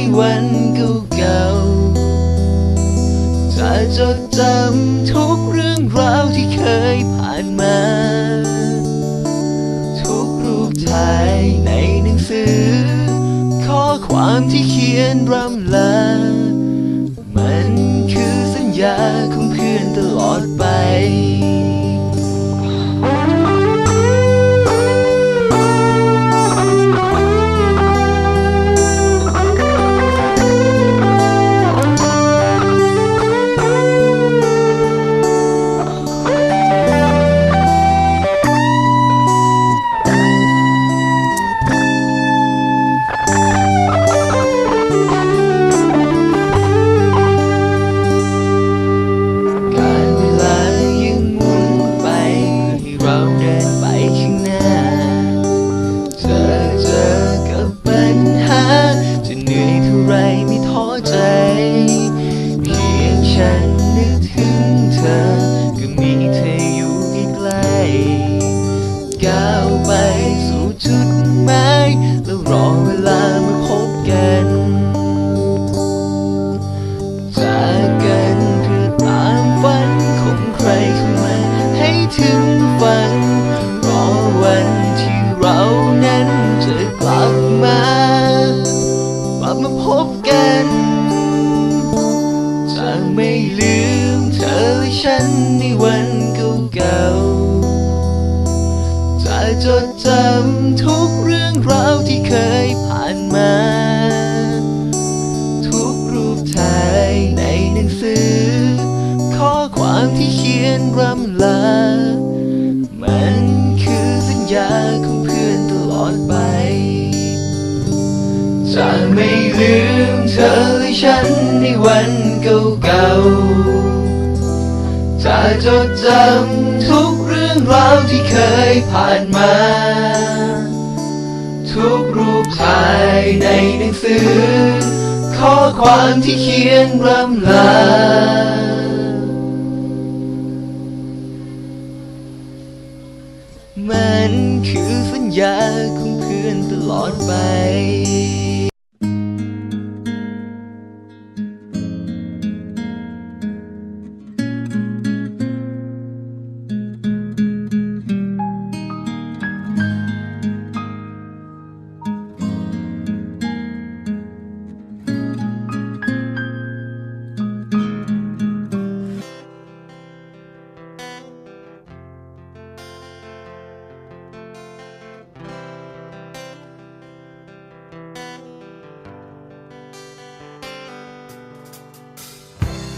ในวันเก่าๆจะจดจำทุกเรื่องราวที่เคยผ่านมา ทุกรูปถ่ายในหนังสือ ข้อความที่เขียนรำลา มันคือสัญญาของเพื่อนตลอดไป นในวันเก่าๆจะจดจำทุกเรื่องราวที่เคยผ่านมา ทุกรูปถ่ายในหนังสือ ข้อความที่เขียนรำลา มันคือสัญญาของเพื่อนตลอดไป จะไม่ลืมเธอและฉันในวันเก่าๆ จะจดจำทุกเรื่องราวที่เคยผ่านมา ทุกรูปถ่ายในหนังสือ ข้อความที่เขียนรำลามันคือสัญญาของเพื่อนตลอดไป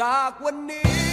จากวันนี้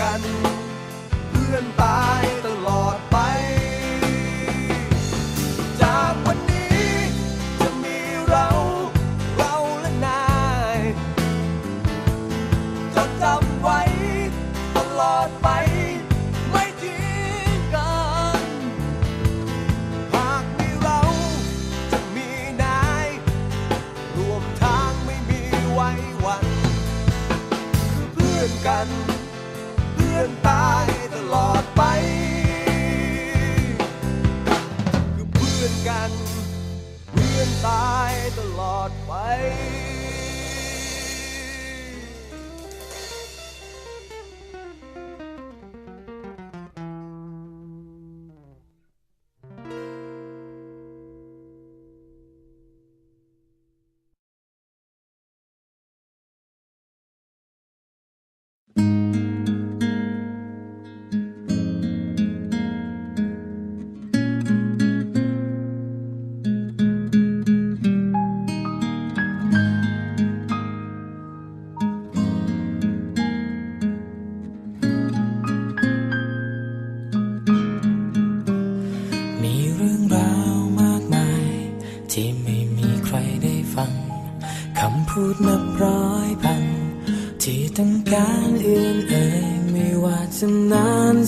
กัน เพื่อนตา นตายตลอดไป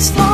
this long.